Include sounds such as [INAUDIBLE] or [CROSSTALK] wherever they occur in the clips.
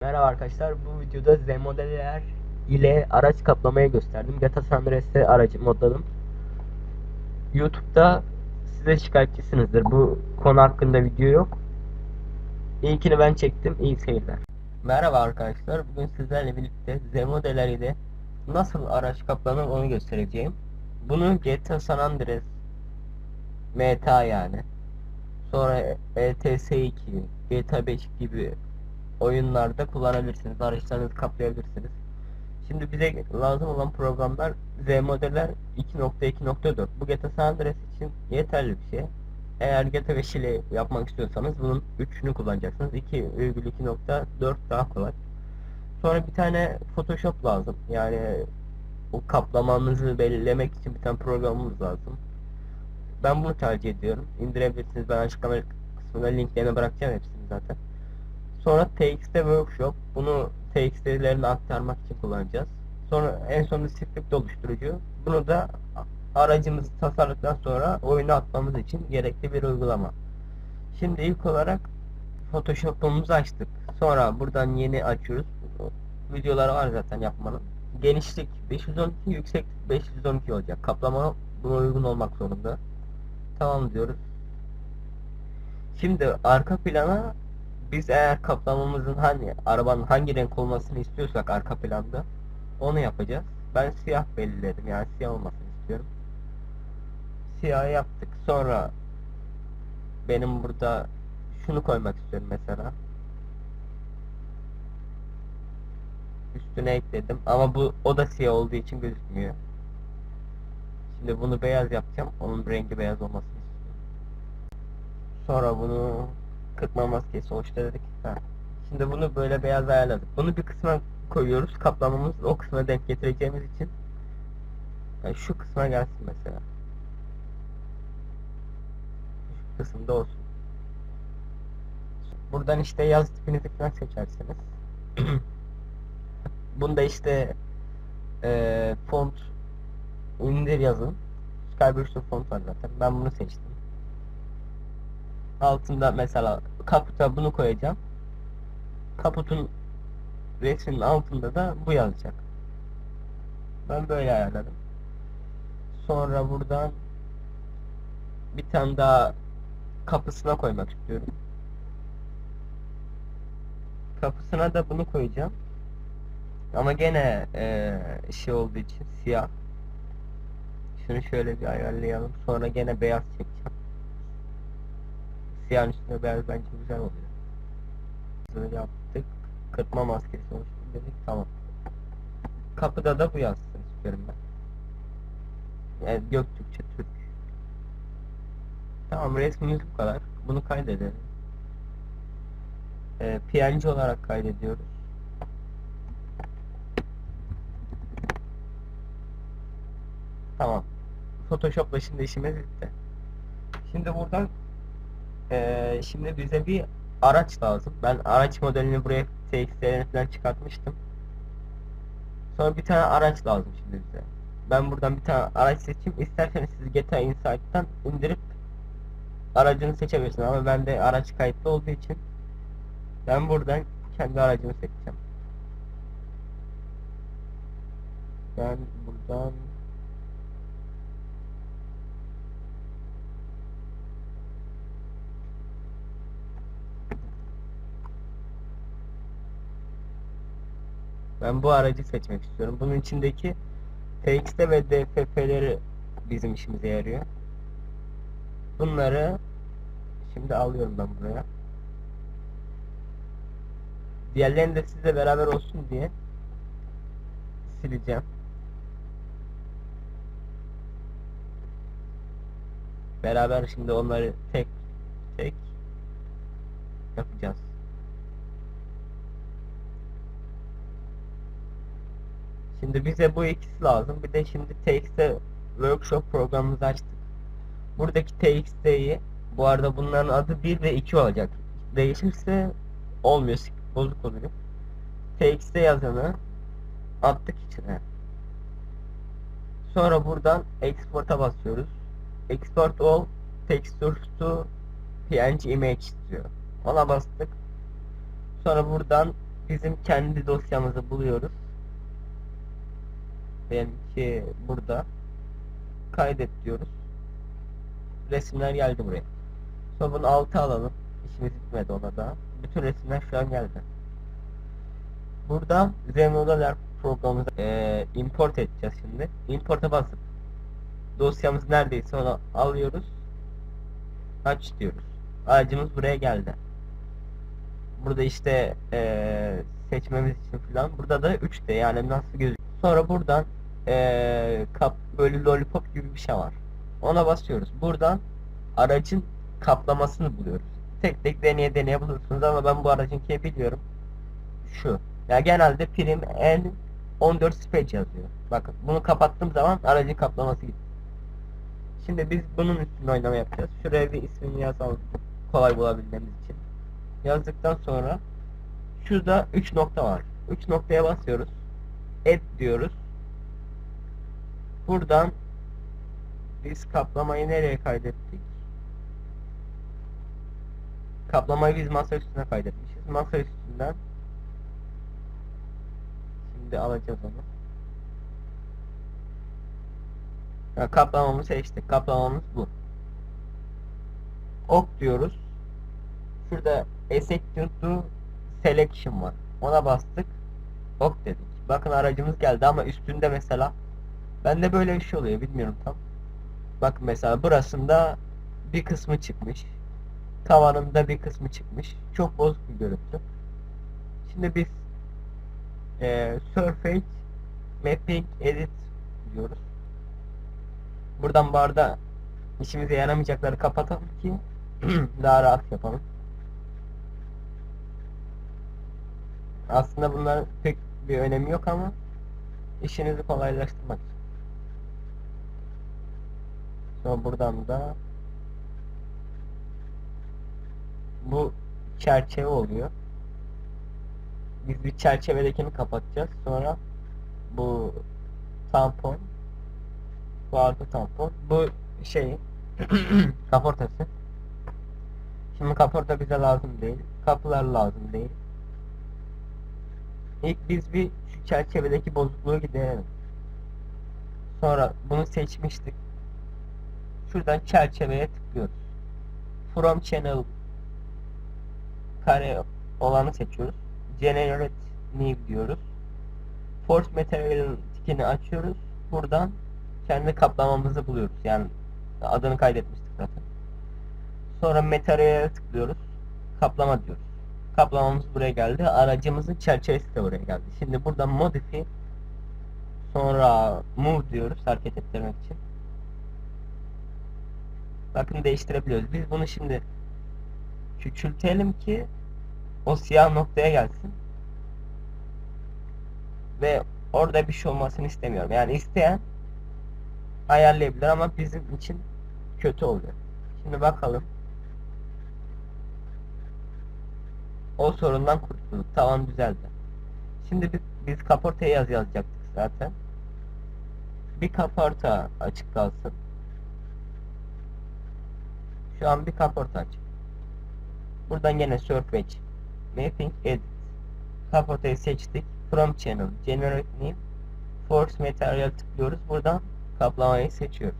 Merhaba arkadaşlar bu videoda Z modeller ile araç kaplamayı gösterdim. GTA San Andreas'te aracı modladım. YouTube'da size şikayetçisinizdir. Bu konu hakkında video yok. İlkini ben çektim. İyi seyirler. Merhaba arkadaşlar. Bugün sizlerle birlikte Z modeller ile nasıl araç kaplanır onu göstereceğim. Bunu GTA San Andreas MTA yani. Sonra ETS 2, GTA 5 gibi oyunlarda kullanabilirsiniz. Araçlarınızı kaplayabilirsiniz. Şimdi bize lazım olan programlar Z modeller 2.2.4. Bu GTA San Andreas için yeterli bir şey. Eğer GTA 5 ile yapmak istiyorsanız bunun 3'ünü kullanacaksınız. 2.2.4 daha kolay. Sonra bir tane Photoshop lazım. Yani o kaplamanızı belirlemek için bir tane programımız lazım. Ben bunu tercih ediyorum. İndirebilirsiniz. Ben açıklama kısmına linklerini bırakacağım hepsini zaten. Sonra TXT Workshop. Bunu TXT'lerini aktarmak için kullanacağız. Sonra en sonunda script oluşturucu. Bunu da aracımızı tasarladıktan sonra oyuna atmamız için gerekli bir uygulama. Şimdi ilk olarak Photoshop'umuzu açtık. Sonra buradan yeni açıyoruz. Videoları var zaten yapmanın. Genişlik 512, yükseklik 512 olacak. Kaplama buna uygun olmak zorunda. Tamam diyoruz. Şimdi arka plana biz eğer kaplamamızın hani arabanın hangi renk olmasını istiyorsak arka planda onu yapacağız. Ben siyah belirledim yani siyah olmasını istiyorum. Siyah yaptık. Sonra benim burada şunu koymak istiyorum mesela. Üstüne ekledim ama bu o da siyah olduğu için gözükmüyor. Şimdi bunu beyaz yapacağım. Onun rengi beyaz olmasını istiyorum. Sonra bunu kırpma maskesi oluşturduk. Ha. Şimdi bunu böyle beyaz ayarladık. Bunu bir kısma koyuyoruz. Kaplamamız o kısma denk getireceğimiz için yani şu kısma gelsin mesela. Şu kısımda olsun. Buradan işte yaz tipinizi falan seçersiniz. [CLEARS THROAT] Bunda işte eee font indir yazın. Skyburst'un font var zaten. Ben bunu seçtim. Altında mesela kaputa bunu koyacağım. Kaputun resminin altında da bu yazacak. Ben böyle ayarladım. Sonra buradan bir tane daha kapısına koymak istiyorum. Kapısına da bunu koyacağım. Ama gene eee, şey olduğu için siyah. Şunu şöyle bir ayarlayalım. Sonra gene beyaz çekeceğim. Siyahın üstüne beyaz bence güzel oluyor. Böyle yaptık. Kırpma maskesi oluştu dedik. Tamam. Kapıda da bu yazsın istiyorum ben. Yani Göktürkçe Türk. Tamam resmimiz bu kadar. Bunu kaydedelim. Ee, PNG olarak kaydediyoruz. Tamam. Photoshop'la şimdi işimiz bitti. Şimdi buradan eee, şimdi bize bir araç lazım. Ben araç modelini buraya TXT'lerini falan çıkartmıştım. Sonra bir tane araç lazım şimdi bize. Ben buradan bir tane araç seçeyim. İsterseniz siz GTA Insight'tan indirip aracını seçebilirsiniz ama bende araç kayıtlı olduğu için ben buradan kendi aracımı seçeceğim. Ben buradan Ben bu aracı seçmek istiyorum. Bunun içindeki TXT ve DFF'leri bizim işimize yarıyor. Bunları şimdi alıyorum ben buraya. Diğerlerini de sizle beraber olsun diye sileceğim. Beraber şimdi onları tek tek yapacağız. Şimdi bize bu ikisi lazım. Bir de şimdi TXT Workshop programımızı açtık. Buradaki TXT'yi bu arada bunların adı 1 ve 2 olacak. Değişirse olmuyor. Bozuk oluyor. TXT yazanı attık içine. Sonra buradan Export'a basıyoruz. Export all textures to PNG image istiyor. Ona bastık. Sonra buradan bizim kendi dosyamızı buluyoruz. Benimki burada. Kaydet diyoruz. Resimler geldi buraya. Sonra bunu altı alalım. İşimiz bitmedi ona da. Bütün resimler şu an geldi. Burada Zemodaler programımızı eee, import edeceğiz şimdi. Import'a basıp dosyamız neredeyse onu alıyoruz. Aç diyoruz. Aracımız buraya geldi. Burada işte eee, seçmemiz için falan. Burada da 3D yani nasıl gözüküyor. Sonra buradan eee, kap böyle lollipop gibi bir şey var. Ona basıyoruz. Buradan aracın kaplamasını buluyoruz. Tek tek deneye deneye bulursunuz ama ben bu aracınkiyi biliyorum. Şu. Ya genelde prim N 14 Spec yazıyor. Bakın bunu kapattığım zaman aracın kaplaması gitti. Şimdi biz bunun üstüne oynama yapacağız. Şuraya bir ismini yazalım. Kolay bulabilmemiz için. Yazdıktan sonra şurada 3 nokta var. 3 noktaya basıyoruz. Add diyoruz. Buradan biz kaplamayı nereye kaydettik? Kaplamayı biz masa üstüne kaydetmişiz. Masa üstünden Şimdi alacağız onu. Ya, kaplamamı seçtik. Kaplamamız bu. Ok diyoruz. Şurada Execute Selection var. Ona bastık. Ok dedik. Bakın aracımız geldi ama üstünde mesela bende böyle bir şey oluyor bilmiyorum tam. Bakın mesela burasında bir kısmı çıkmış. Tavanında bir kısmı çıkmış. Çok bozuk bir görüntü. Şimdi biz e, Surface Mapping Edit diyoruz. Buradan barda işimize yaramayacakları kapatalım ki [CLEARS THROAT] daha rahat yapalım. Aslında bunların pek bir önemi yok ama işinizi kolaylaştırmak. Sonra buradan da bu çerçeve oluyor. Biz bir çerçevedekini kapatacağız. Sonra bu tampon bu arka tampon bu şey [CLEARS THROAT] kaportası. Şimdi kaporta bize lazım değil. Kapılar lazım değil. İlk biz bir şu çerçevedeki bozukluğu giderelim. Sonra bunu seçmiştik. Şuradan çerçeveye tıklıyoruz. From channel kare olanı seçiyoruz. Generate new diyoruz. Force Material'ın tikini açıyoruz. Buradan kendi kaplamamızı buluyoruz. Yani adını kaydetmiştik zaten. Sonra Material'e tıklıyoruz. Kaplama diyoruz. Kaplamamız buraya geldi. Aracımızın çerçevesi de buraya geldi. Şimdi buradan Modify sonra Move diyoruz hareket ettirmek için. Bakın değiştirebiliyoruz. Biz bunu şimdi küçültelim ki o siyah noktaya gelsin. Ve orada bir şey olmasını istemiyorum. Yani isteyen ayarlayabilir ama bizim için kötü oluyor. Şimdi bakalım. O sorundan kurtulduk. Tamam düzeldi. Şimdi biz, biz kaportaya yaz yazacaktık zaten. Bir kaporta açık kalsın. Şu an bir kaporta açık. Buradan gene Surface Mapping Edit Kaportayı seçtik. From Channel Generate New Force Material tıklıyoruz. Buradan kaplamayı seçiyoruz.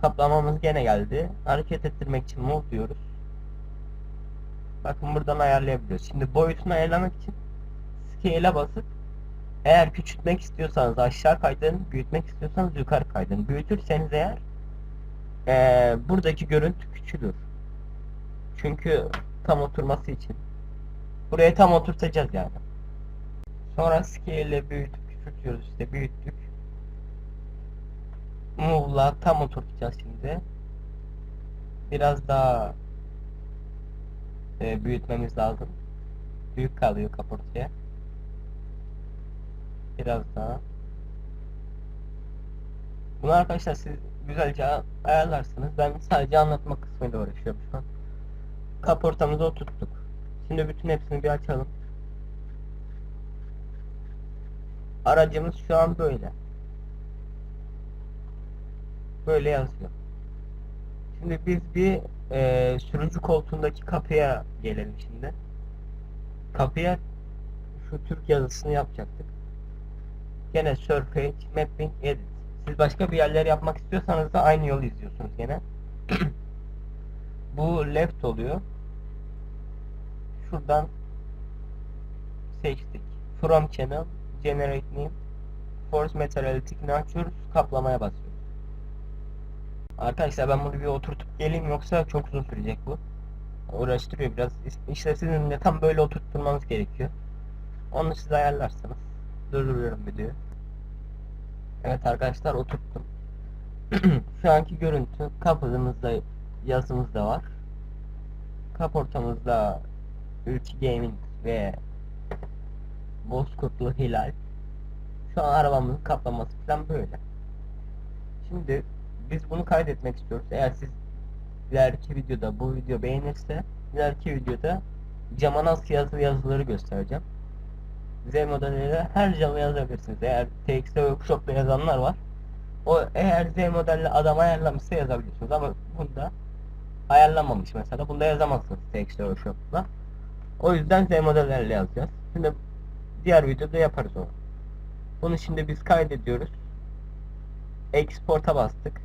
Kaplamamız gene geldi. Hareket ettirmek için Move diyoruz. Bakın buradan ayarlayabiliyoruz. Şimdi boyutunu ayarlamak için Scale'e basıp eğer küçültmek istiyorsanız aşağı kaydırın, büyütmek istiyorsanız yukarı kaydırın. Büyütürseniz eğer eee, buradaki görüntü küçülür. Çünkü tam oturması için. Buraya tam oturtacağız yani. Sonra scale ile büyütüp küçültüyoruz işte büyüttük. Move'la tam oturtacağız şimdi. Biraz daha e, büyütmemiz lazım. Büyük kalıyor kaportaya. Biraz daha. Bunu arkadaşlar siz güzelce ayarlarsınız. Ben sadece anlatma kısmıyla uğraşıyorum şu an. Kaportamızı oturttuk. Şimdi bütün hepsini bir açalım. Aracımız şu an böyle. Böyle yazıyor. Şimdi biz bir e, sürücü koltuğundaki kapıya gelelim şimdi. kapıya şu Türk yazısını yapacaktık. Gene Surface, Mapping, Edit. Siz başka bir yerler yapmak istiyorsanız da aynı yolu izliyorsunuz gene. [CLEARS THROAT] Bu left oluyor. Şuradan seçtik. From Channel, Generate Name, Force Materiality açıyoruz. Kaplamaya basıyoruz. Arkadaşlar ben bunu bir oturtup geleyim yoksa çok uzun sürecek bu. Uğraştırıyor biraz. İşte sizin de tam böyle oturtturmanız gerekiyor. Onu siz ayarlarsanız. Durduruyorum videoyu. Evet arkadaşlar oturttum. [CLEARS THROAT] Şu anki görüntü kapımızda yazımız da var. Kaportamızda Ülke Gaming ve Bozkurtlu Hilal. Şu an arabamızın kaplaması falan böyle. Şimdi biz bunu kaydetmek istiyoruz. Eğer siz ileriki videoda bu video beğenirse ileriki videoda cama nasıl yazılı yazıları göstereceğim. Z modeliyle her camı yazabilirsiniz. Eğer TXT Workshop'ta yazanlar var. O eğer Z modelli adam ayarlamışsa yazabiliyorsunuz ama bunda ayarlamamış mesela. Bunda yazamazsınız TXT Workshop'la. O yüzden Z modellerle yazacağız. Şimdi diğer videoda yaparız onu. Bunu şimdi biz kaydediyoruz. Export'a bastık.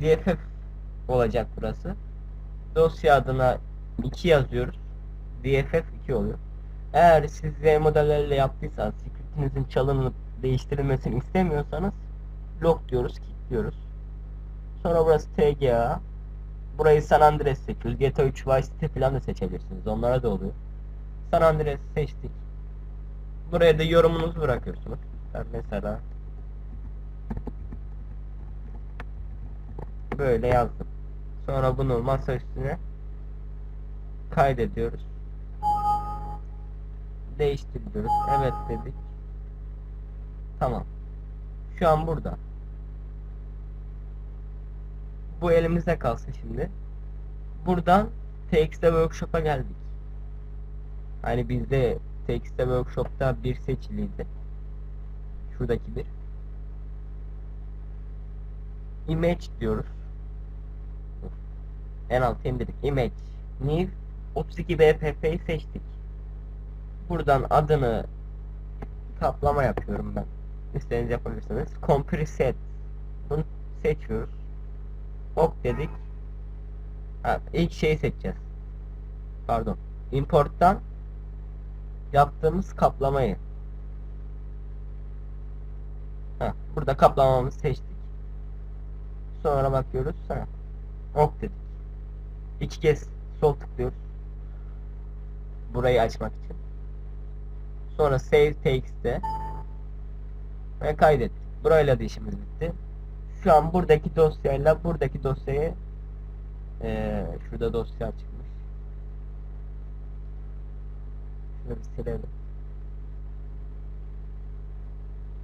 DFF [LAUGHS] olacak burası. Dosya adına 2 yazıyoruz. DFF 2 oluyor. Eğer siz Z modellerle yaptıysanız, security'nizin çalınıp değiştirilmesini istemiyorsanız log diyoruz, kilitliyoruz. Sonra burası TGA. Burayı San Andreas seçiyoruz. GTA 3 Vice City falan da seçebilirsiniz. Onlara da oluyor. San Andreas seçtik. Buraya da yorumunuzu bırakıyorsunuz. Ben mesela böyle yazdım. Sonra bunu masa üstüne kaydediyoruz. Değiştiriyoruz. Evet dedik. Tamam. Şu an burada. Bu elimizde kalsın şimdi. Buradan TXT Workshop'a geldik. Hani bizde TXT Workshop'ta bir seçiliydi. Şuradaki bir. Image diyoruz. En alta indirdik. Image. New 32 BPF'yi seçtik. Buradan adını kaplama yapıyorum ben. İstediğiniz yapabilirsiniz. Compreset. Bunu seçiyoruz. Ok dedik. Ha, ilk şeyi seçeceğiz. Pardon. Import'tan yaptığımız kaplamayı. Ha, burada kaplamamızı seçtik. Sonra bakıyoruz. Ha, ok dedik. İki kez sol tıklıyoruz. Burayı açmak için. Sonra save text'te ve kaydettik. Burayla da işimiz bitti. Şu an buradaki dosyayla buradaki dosyayı ee, şurada dosya çıkmış. Şunu silelim.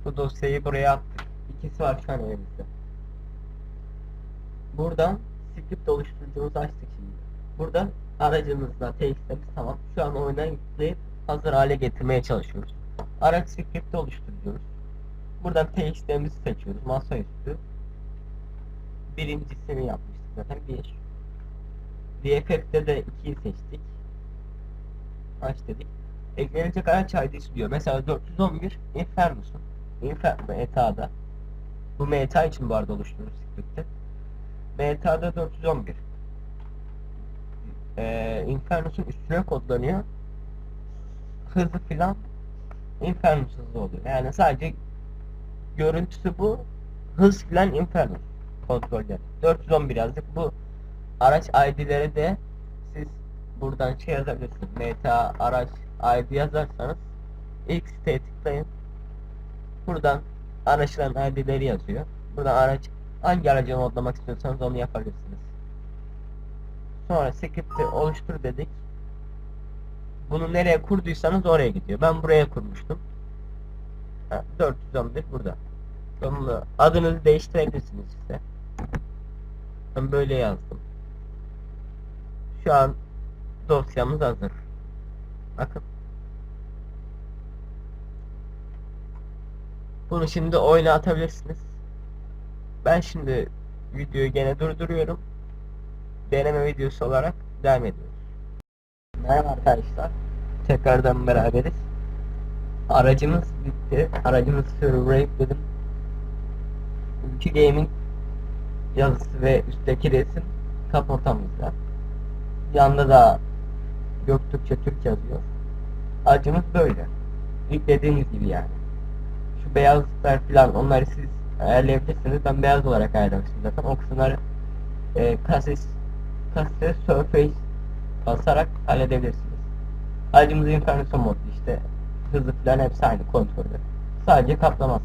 Bu dosyayı buraya attık. İkisi var şu an elimizde. Buradan script oluşturucumuzu açtık şimdi. Buradan aracımızla TXT'miz tamam. Şu an oyuna yükleyip hazır hale getirmeye çalışıyoruz. Araç script'i oluşturuyoruz. Buradan TXT'mizi seçiyoruz. Masaüstü. Birincisini yapmıştık zaten. Bir. VFF'de de 2'yi seçtik. Aç dedik. Eklenecek araç ID'si diyor. Mesela 411 Infernus'un. Inferno ETA'da. Bu meta için bu arada oluşturulmuş script'te. Meta'da 411. Ee, Infernus'un üstüne kodlanıyor. Hızı filan Infernus hızı oluyor. Yani sadece görüntüsü bu. Hız filan Infernus kontrolleri. 411 yazdık. Bu araç ID'leri de siz buradan şey yazabilirsiniz. Meta araç ID yazarsanız ilk siteye tıklayın. Buradan araçların ID'leri yazıyor. Buradan araç hangi aracı modlamak istiyorsanız onu yapabilirsiniz. Sonra script'i oluştur dedik. Bunu nereye kurduysanız oraya gidiyor. Ben buraya kurmuştum. Ha, 411 burada. Bunu adınızı değiştirebilirsiniz size. Ben böyle yazdım. Şu an dosyamız hazır. Bakın. Bunu şimdi oyuna atabilirsiniz. Ben şimdi videoyu gene durduruyorum. Deneme videosu olarak devam ediyoruz. Merhaba arkadaşlar. tekrardan beraberiz. Aracımız bitti. Aracımız Survey dedim. Ülke Gaming yazısı ve üstteki resim kaportamızda. Yanında da Göktürkçe Türk yazıyor. Aracımız böyle. Yüklediğimiz gibi yani. Şu beyazlar falan onları siz ayarlayabilirsiniz. Ben beyaz olarak ayarlamıştım zaten. O kısımları e, kasis, kasis surface basarak halledebilirsiniz. Aracımızın inkarnasyon modu işte hızı falan hepsi aynı kontrolü. Sadece kaplaması.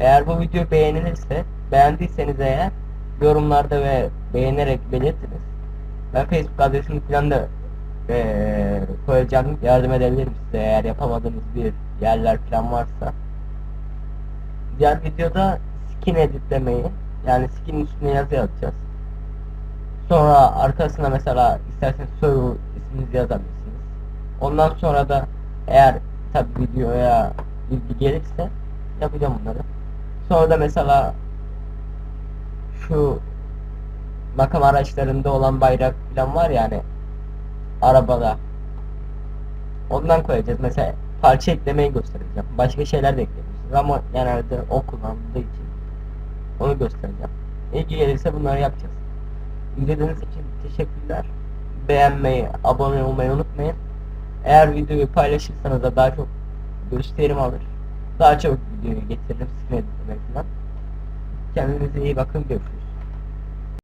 Eğer bu video beğenilirse, beğendiyseniz eğer yorumlarda ve beğenerek belirtiniz. Ben Facebook adresimi falan da eee, koyacağım. Yardım edebilirim size eğer yapamadığınız bir yerler falan varsa. Diğer videoda skin editlemeyi yani skin üstüne yazı yazacağız. Sonra arkasına mesela isterseniz soru isminizi yazabilirsiniz. Ondan sonra da eğer tabi videoya ilgi gelirse yapacağım bunları. Sonra da mesela şu makam araçlarında olan bayrak falan var yani arabada. Ondan koyacağız. Mesela parça eklemeyi göstereceğim. Başka şeyler de ekleyebilirsiniz ama genelde o kullanıldığı için onu göstereceğim. İlgi gelirse bunları yapacağız. İzlediğiniz için teşekkürler. Beğenmeyi, abone olmayı unutmayın. Eğer videoyu paylaşırsanız da daha çok gösterim alır. Daha çok videoyu getiririm, sıkıntı falan. Kendinize iyi bakın, görüşürüz.